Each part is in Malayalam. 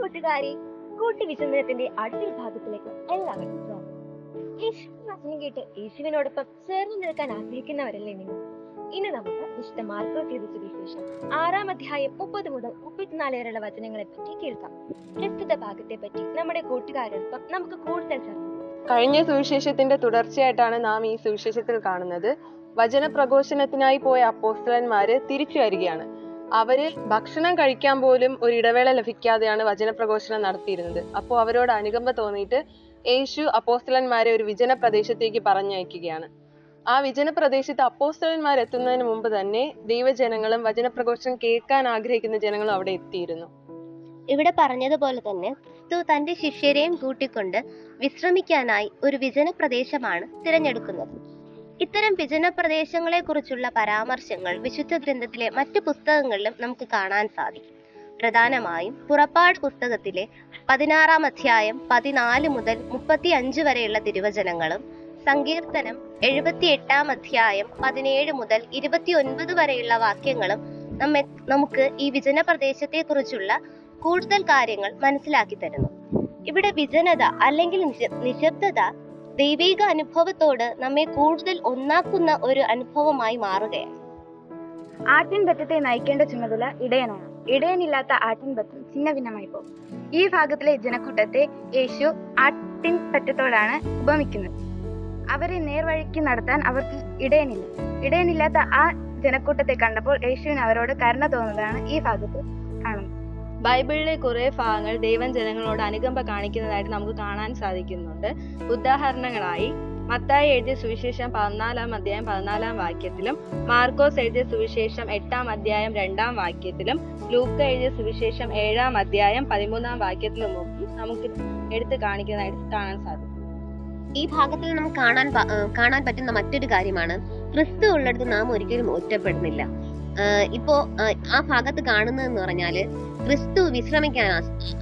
കൂട്ടുകാരെ കൂട്ടി വിചിന്തനത്തിന്റെ അടുത്ത ഭാഗത്തിലേക്ക് എല്ലാവർക്കും സ്വാഗതം. കേട്ട് യേശുവിനോടൊപ്പം ചേർന്ന് നിൽക്കാൻ ആഗ്രഹിക്കുന്നവരല്ലേ നിങ്ങൾ? ഇനി നമുക്ക് വിശുദ്ധ മാർക്കോ വിശേഷം ആറാം അധ്യായം മുപ്പത് മുതൽ മുപ്പത്തിനാല് വരെയുള്ള വചനങ്ങളെ പറ്റി കേൾക്കാം. പ്രസ്തുത ഭാഗത്തെ പറ്റി നമ്മുടെ കൂട്ടുകാരോടൊപ്പം നമുക്ക് കൂടുതൽ ചർച്ച കഴിഞ്ഞ സുവിശേഷത്തിന്റെ തുടർച്ചയായിട്ടാണ് നാം ഈ സുവിശേഷത്തിൽ കാണുന്നത്. വചന പ്രഘോഷണത്തിനായി പോയ അപ്പോസ്റ്റലന്മാര് തിരിച്ചു വരികയാണ്. അവർ ഭക്ഷണം കഴിക്കാൻ പോലും ഒരു ഇടവേള ലഭിക്കാതെയാണ് വചനപ്രഘോഷണം നടത്തിയിരുന്നത്. അപ്പോൾ അവരോട് അനുകമ്പ തോന്നിയിട്ട് യേശു അപ്പോസ്റ്റലന്മാരെ ഒരു വിജന പ്രദേശത്തേക്ക് പറഞ്ഞയക്കുകയാണ്. ആ വിജന പ്രദേശത്ത് അപ്പോസ്റ്റലന്മാർ എത്തുന്നതിന് മുമ്പ് തന്നെ ദൈവജനങ്ങളും വചനപ്രഘോഷണം കേൾക്കാൻ ആഗ്രഹിക്കുന്ന ജനങ്ങളും അവിടെ എത്തിയിരുന്നു. ഇവിടെ പറഞ്ഞതുപോലെ തന്നെ ക്രിസ്തു തന്റെ ശിഷ്യരെയും കൂട്ടിക്കൊണ്ട് വിശ്രമിക്കാനായി ഒരു വിജന പ്രദേശമാണ് തിരഞ്ഞെടുക്കുന്നത്. ഇത്തരം വിജന പ്രദേശങ്ങളെക്കുറിച്ചുള്ള പരാമർശങ്ങൾ വിശുദ്ധ ഗ്രന്ഥത്തിലെ മറ്റു പുസ്തകങ്ങളിലും നമുക്ക് കാണാൻ സാധിക്കും. പ്രധാനമായും പുറപ്പാട് പുസ്തകത്തിലെ പതിനാറാം അധ്യായം പതിനാല് മുതൽ മുപ്പത്തി അഞ്ച് വരെയുള്ള തിരുവചനങ്ങളും സങ്കീർത്തനം എഴുപത്തി എട്ടാം അധ്യായം പതിനേഴ് മുതൽ ഇരുപത്തി ഒൻപത് വരെയുള്ള വാക്യങ്ങളും നമ്മെ നമുക്ക് ഈ വിജന പ്രദേശത്തെ കുറിച്ചുള്ള കൂടുതൽ കാര്യങ്ങൾ മനസ്സിലാക്കി തരുന്നു. ഇവിടെ വിജനത അല്ലെങ്കിൽ നിശബ്ദത ദൈവിക അനുഭവത്തോട് നമ്മെ കൂടുതൽ ഒന്നാക്കുന്ന ഒരു അനുഭവമായി മാറുകയാണ്. ആട്ടിൻപറ്റത്തെ നയിക്കേണ്ട ചുമതല ഇടയനാണ്. ഇടയനില്ലാത്ത ആട്ടിൻപറ്റം ഛിന്ന ഭിന്നമായി പോകും. ഈ ഭാഗത്തിലെ ജനക്കൂട്ടത്തെ യേശു ആട്ടിൻപറ്റത്തോടാണ് ഉപമിക്കുന്നത്. അവരെ നേർവഴിക്ക് നടത്താൻ അവർക്ക് ഇടയനില്ല. ഇടയനില്ലാത്ത ആ ജനക്കൂട്ടത്തെ കണ്ടപ്പോൾ യേശുവിന് അവരോട് കരുണ തോന്നുന്നതാണ് ഈ ഭാഗത്ത് ബൈബിളിലെ കുറേ ഭാഗങ്ങൾ ദൈവം ജനങ്ങളോട് അനുകമ്പ കാണിക്കുന്നതായിട്ട് നമുക്ക് കാണാൻ സാധിക്കുന്നുണ്ട്. ഉദാഹരണങ്ങളായി മത്തായി എഴുതിയ സുവിശേഷം പതിനാലാം അധ്യായം പതിനാലാം വാക്യത്തിലും മാർക്കോസ് എഴുതിയ സുവിശേഷം എട്ടാം അധ്യായം രണ്ടാം വാക്യത്തിലും ലൂക്ക എഴുതിയ സുവിശേഷം ഏഴാം അധ്യായം പതിമൂന്നാം വാക്യത്തിലും നമുക്ക് എടുത്തു കാണിക്കുന്നതായിട്ട് കാണാൻ സാധിക്കും. ഈ ഭാഗത്തിൽ നമുക്ക് കാണാൻ കാണാൻ പറ്റുന്ന മറ്റൊരു കാര്യമാണ് ക്രിസ്തു ഉള്ളിടത്ത് നാം ഒരിക്കലും ഒറ്റപ്പെടുന്നില്ല. ഇപ്പോ ആ, ഭാഗത്ത് കാണുന്നതെന്ന് പറഞ്ഞാൽ ക്രിസ്തു വിശ്രമിക്കാൻ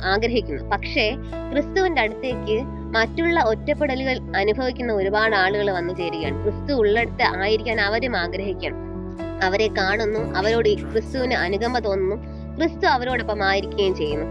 ആഗ്രഹിക്കുന്നു. പക്ഷേ ക്രിസ്തുവിന്റെ അടുത്തേക്ക് മറ്റുള്ള ഒറ്റപ്പെടലുകൾ അനുഭവിക്കുന്ന ഒരുപാട് ആളുകൾ വന്നു ചേരുകയാണ്. ക്രിസ്തു ഉള്ളിടത്ത് ആയിരിക്കാൻ അവരും ആഗ്രഹിക്കണം. അവരെ കാണുന്നു അവരോട് ക്രിസ്തുവിന് അനുകമ്പ തോന്നുന്നു ക്രിസ്തു അവരോടൊപ്പം ആയിരിക്കുകയും ചെയ്യുന്നു.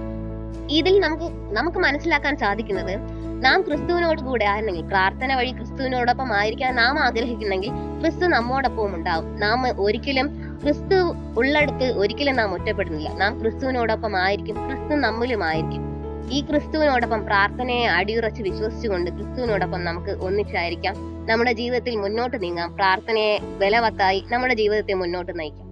ഇതിൽ നമുക്ക് നമുക്ക് മനസ്സിലാക്കാൻ സാധിക്കുന്നത് നാം ക്രിസ്തുവിനോട് കൂടെ ആയിരുന്നെങ്കിൽ പ്രാർത്ഥന വഴി ക്രിസ്തുവിനോടൊപ്പം ആയിരിക്കാൻ നാം ആഗ്രഹിക്കുന്നെങ്കിൽ ക്രിസ്തു നമ്മോടൊപ്പം ഉണ്ടാവും. നാം ഒരിക്കലും ക്രിസ്തു ഉള്ളടത്ത് ഒരിക്കലും നാം ഒറ്റപ്പെടുന്നില്ല. നാം ക്രിസ്തുവിനോടൊപ്പം ആയിരിക്കും ക്രിസ്തു നമ്മിലും ആയിരിക്കും. ഈ ക്രിസ്തുവിനോടൊപ്പം പ്രാർത്ഥനയെ അടിയുറച്ച് വിശ്വസിച്ചുകൊണ്ട് ക്രിസ്തുവിനോടൊപ്പം നമുക്ക് ഒന്നിച്ചായിരിക്കാം. നമ്മുടെ ജീവിതത്തിൽ മുന്നോട്ട് നീങ്ങാം. പ്രാർത്ഥനയെ ബലവത്തായി നമ്മുടെ ജീവിതത്തെ മുന്നോട്ട് നയിക്കാം.